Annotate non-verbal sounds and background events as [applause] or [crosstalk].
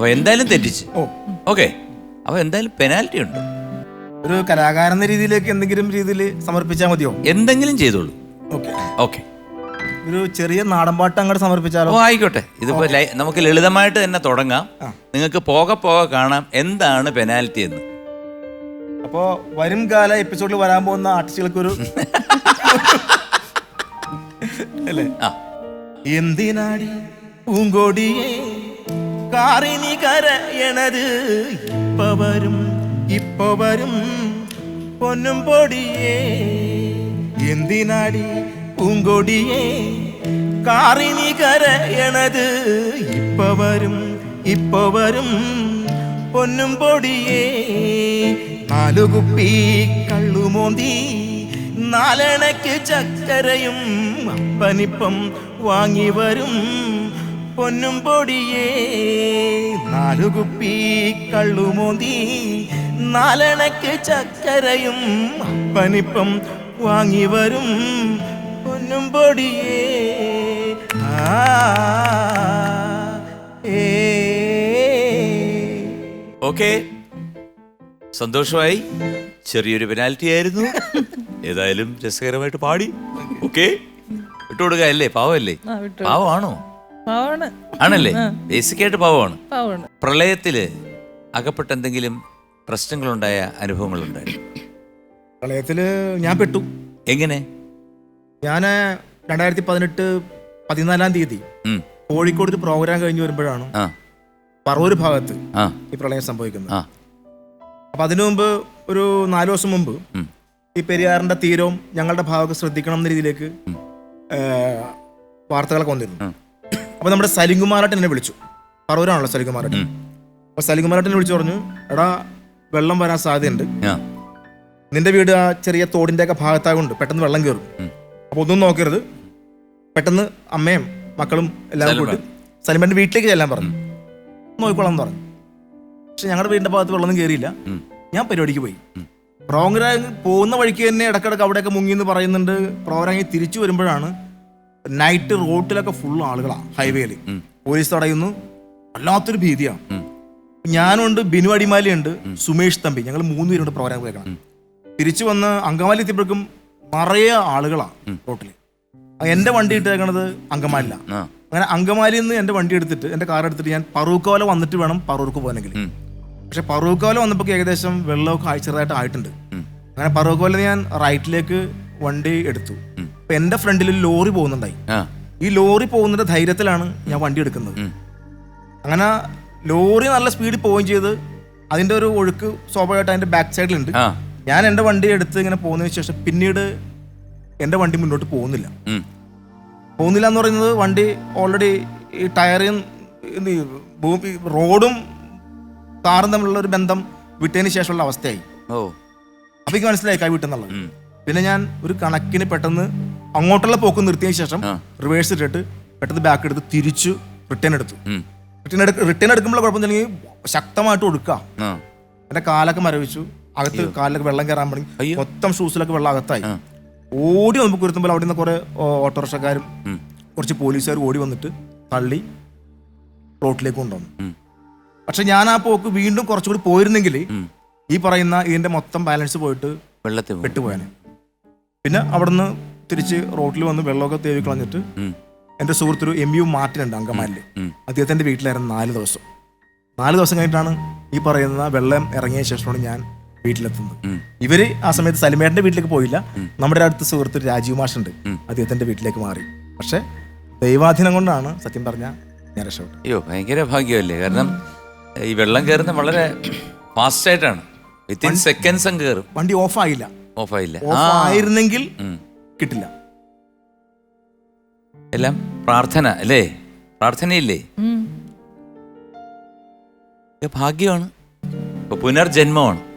അപ്പൊ എന്തായാലും തെറ്റിച്ച്. ഓ. ഓക്കെ. അപ്പൊ എന്തായാലും പെനാൽറ്റി ഉണ്ട്. ഒരു കലാകാരൻ എന്ന രീതിയിലേക്ക് എന്തെങ്കിലും രീതിയിൽ സമർപ്പിച്ചാൽ മതിയോ? എന്തെങ്കിലും ചെയ്തോളൂ. ഓക്കെ. ഓക്കെ. ഒരു ചെറിയ നാടൻപാട്ട് അങ്ങോട്ട് സമർപ്പിച്ചാലോ? ഓ ആയിക്കോട്ടെ. ഇതിപ്പോ ലൈ- നമുക്ക് ലളിതമായിട്ട് തന്നെ തുടങ്ങാം. നിങ്ങൾക്ക് പോകെ പോകെ കാണാം എന്താണ് പെനാൽറ്റി എന്ന്. അപ്പോ വരും കാല എപ്പിസോഡിൽ വരാൻ പോകുന്ന ആർട്ടിസ്റ്റുകൾക്കൊരു [laughs] അല്ലേ? ആ. എന്തിനാടി പൂങ്കോടിയെ കാറിനി കരയണത് ഇപ്പ വരും ഇപ്പ വരും. പൊന്നും പൊടിയേ എന്തിനാടി പൂങ്കൊടിയേ? കാറിനി കരയണത് ഇപ്പ വരും ഇപ്പ വരും. പൊന്നും പൊടിയേ നാലു കുപ്പി കള്ളുമോന്തി നാലണക്ക് ചക്കരയും അപ്പനിപ്പം വാങ്ങി വരും. പൊന്നും പൊടിയേ നാലുകുപ്പി കള്ളുമോന്തി നാലണക്ക് ചക്കരയും അപ്പനിപ്പം വാങ്ങി വരും. പൊന്നും പൊടിയേ ആ ഓക്കെ. സന്തോഷമായി. ചെറിയൊരു പെനാൽറ്റി ആയിരുന്നു. ഏതായാലും രസകരമായിട്ട് പാടി. ഓക്കെ. വിട്ടുകൊടുക്കുക അല്ലേ പാവമല്ലേ ആ, വിട്ടു. പാവമാണോ പാവാണ്. ആണല്ലേ? ബേസിക് ആയിട്ട് പാവമാണ് പാവാണ്. പ്രളയത്തിൽ അകപ്പെട്ട എന്തെങ്കിലും പ്രശ്നങ്ങളുണ്ടായ അനുഭവങ്ങളുണ്ടായിരുന്നു പ്രളയത്തിൽ ഞാൻ പെട്ടു. എങ്ങനെ? ഞാൻ രണ്ടായിരത്തി പതിനെട്ട് പതിനാലാം തീയതി ഉം, കോഴിക്കോട് ഒരു പ്രോഗ്രാം കഴിഞ്ഞ് വരുമ്പോഴാണ് ആ. പറവൂർ ഭാഗത്ത് ആ. ഈ പ്രളയം സംഭവിക്കുന്നത്. ആ. അപ്പൊ അതിനു മുമ്പ് ഒരു നാല് ദിവസം മുമ്പ് ഉം, ഈ പെരിയാറിന്റെ തീരവും ഞങ്ങളുടെ ഭാഗമൊക്കെ ശ്രദ്ധിക്കണം എന്ന രീതിയിലേക്ക് ഏഹ്, വാർത്തകളൊക്കെ വന്നിരുന്നു. ഉം. അപ്പൊ നമ്മുടെ സലിംകുമാറായിട്ട് എന്നെ വിളിച്ചു. പറവൂരാണല്ലോ സലിംകുമാറായിട്ട് അപ്പോൾ അപ്പൊ സലിംകുമാറായിട്ട് എന്നെ വിളിച്ചു പറഞ്ഞു എടാ വെള്ളം വരാൻ സാധ്യതയുണ്ട്. നിന്റെ വീട് ആ ചെറിയ തോടിന്റെ ഒക്കെ ഭാഗത്തായതുകൊണ്ട് പെട്ടെന്ന് വെള്ളം കയറും അപ്പോൾ അപ്പൊ ഒന്നും നോക്കരുത്. പെട്ടെന്ന് അമ്മയും മക്കളും എല്ലാവരും കൂടി കൂട്ടി സലിമന്റെ വീട്ടിലേക്ക് ചെല്ലാൻ പറഞ്ഞു. നോക്കിക്കോളാം എന്ന് പറഞ്ഞു. പക്ഷെ ഞങ്ങളുടെ വീടിന്റെ ഭാഗത്ത് വെള്ളമൊന്നും കയറിയില്ല. ഞാൻ പരിപാടിക്ക് പോയി. പ്രോഗ്രാം പോകുന്ന വഴിക്ക് തന്നെ ഇടക്കിടക്ക് അവിടെയൊക്കെ മുങ്ങി എന്ന് പറയുന്നുണ്ട്. പ്രോഗ്രാം കഴിഞ്ഞ് തിരിച്ചു വരുമ്പോഴാണ് നൈറ്റ് റോട്ടിലൊക്കെ ഫുൾ ആളുകളാണ് ഹൈവേയിൽ. പോലീസ് തടയുന്നു. വല്ലാത്തൊരു ഭീതിയാണ്. ഞാനുണ്ട് ബിനു അടിമാലി ഉണ്ട് സുമേഷ് തമ്പി ഞങ്ങൾ മൂന്ന് പേരുണ്ട് പ്രോഗ്രാം കേൾക്കണം തിരിച്ചു വന്ന് അങ്കമാലി എത്തിയപ്പോഴേക്കും നിറയെ ആളുകളാണ് റോട്ടിൽ എന്റെ വണ്ടി ഇട്ടേക്കണത് അങ്കമാലിലാണ് ആ. അങ്ങനെ അങ്കമാലി നിന്ന് എന്റെ വണ്ടി എടുത്തിട്ട് എന്റെ കാർ എടുത്തിട്ട് ഞാൻ പറൂക്കോല വന്നിട്ട് വേണം പറൂർക്ക് പോകാനെങ്കിൽ പക്ഷെ പറൂക്കോല വന്നപ്പോൾ ഏകദേശം വെള്ളമൊക്കെ ആഴ്ചതായിട്ട് ആയിട്ടുണ്ട്. അങ്ങനെ പറൂക്കോല ഞാൻ റൈറ്റിലേക്ക് വണ്ടി എടുത്തു. അപ്പൊ എന്റെ ഫ്രണ്ടിൽ ഒരു ലോറി പോകുന്നുണ്ടായി. ആ. ഈ ലോറി പോകുന്നതിന്റെ ധൈര്യത്തിലാണ് ഞാൻ വണ്ടി എടുക്കുന്നത്. ഉം. അങ്ങനെ ലോറി നല്ല സ്പീഡിൽ പോവുകയും ചെയ്ത് അതിന്റെ ഒരു ഒഴുക്ക് സ്വാഭാവികമായിട്ട് അതിന്റെ ബാക്ക് സൈഡിലുണ്ട് ആ. ഞാൻ എന്റെ വണ്ടി എടുത്ത് ഇങ്ങനെ പോകുന്നതിന് ശേഷം പിന്നീട് എന്റെ വണ്ടി മുന്നോട്ട് പോകുന്നില്ല. ഉം, പോകുന്നില്ല എന്ന് പറയുന്നത് വണ്ടി ഓൾറെഡി ഈ ടയറും ഇത് ഈ ഭൂമി റോഡും കാറും തമ്മിലുള്ള ഒരു ബന്ധം വിട്ടതിന് ശേഷമുള്ള അവസ്ഥയായി. ഓ. അപ്പൊ എനിക്ക് മനസ്സിലായി കൈ വിട്ടെന്നുള്ളത് ഉം. പിന്നെ ഞാൻ ഒരു കണക്കിന് പെട്ടെന്ന് അങ്ങോട്ടുള്ള പോക്ക് നിർത്തിയതിനു ശേഷം റിവേഴ്സ് ഇട്ടിട്ട് പെട്ടെന്ന് ബാക്ക് എടുത്ത് തിരിച്ചു റിട്ടേൺ എടുത്തു. റിട്ടേൺ എടുക്ക റിട്ടേൺ എടുക്കുമ്പോൾ കുഴപ്പമില്ലെങ്കിൽ ശക്തമായിട്ട് ഒടുക്കുക എന്റെ കാലൊക്കെ മരവിച്ചു. അകത്ത് കാലിലൊക്കെ വെള്ളം കയറാൻ തുടങ്ങി. മൊത്തം ഷൂസിലൊക്കെ വെള്ളം അകത്തായി. ഓടി നമുക്ക് കുരുത്തുമ്പോൾ അവിടെ നിന്ന് കുറെ ഓട്ടോറിക്ഷക്കാരും കുറച്ച് പോലീസുകാർ ഓടി വന്നിട്ട് തള്ളി റോട്ടിലേക്ക് കൊണ്ടുവന്നു. പക്ഷെ ഞാൻ ആ പോക്ക് വീണ്ടും കുറച്ചുകൂടി പോയിരുന്നെങ്കിൽ ഈ പറയുന്ന ഇതിന്റെ മൊത്തം ബാലൻസ് പോയിട്ട് വെള്ളത്തിൽ. പെട്ടുപോയാനെ. പിന്നെ അവിടുന്ന് തിരിച്ച് റോട്ടിൽ വന്ന് വെള്ളമൊക്കെ തേവി കളഞ്ഞിട്ട് എന്റെ എന്റെ സുഹൃത്തൊരു എം യു മാറ്റിൻ ഉണ്ട് അങ്കമാലിൽ അദ്ദേഹത്തിന്റെ അദ്ദേഹത്തിന്റെ വീട്ടിലായിരുന്നു നാല് ദിവസം. നാല് ദിവസം കഴിഞ്ഞിട്ടാണ് ഈ പറയുന്ന വെള്ളം ഇറങ്ങിയ ശേഷമാണ് ഞാൻ വീട്ടിലെത്തുന്നത്. ഇവർ ആ സമയത്ത് സലിമേട്ടന്റെ വീട്ടിലേക്ക് പോയില്ല. നമ്മുടെ അടുത്ത സുഹൃത്ത് രാജീവ് മാഷുണ്ട്. അദ്ദേഹത്തിന്റെ വീട്ടിലേക്ക് മാറി. പക്ഷെ ദൈവാധീനം കൊണ്ടാണ് സത്യം പറഞ്ഞ ഞാൻ രക്ഷപ്പെട്ടു അയ്യോ ഭയങ്കര ഭാഗ്യമല്ലേ? കാരണം ഈ വെള്ളം കയറുന്ന വളരെ ഫാസ്റ്റ് ആയിട്ടാണ്. വിത്തിൻ സെക്കൻഡ്സ് അങ്ങ് കയറും. വണ്ടി ഓഫ് ആയില്ല. ഓഫ് ആയില്ല. ആയിരുന്നെങ്കിൽ. കിട്ടില്ല. എല്ലാം പ്രാർത്ഥന അല്ലേ? പ്രാർത്ഥനയില്ലേ. ഭാഗ്യമാണ്. പുനർജന്മമാണ്.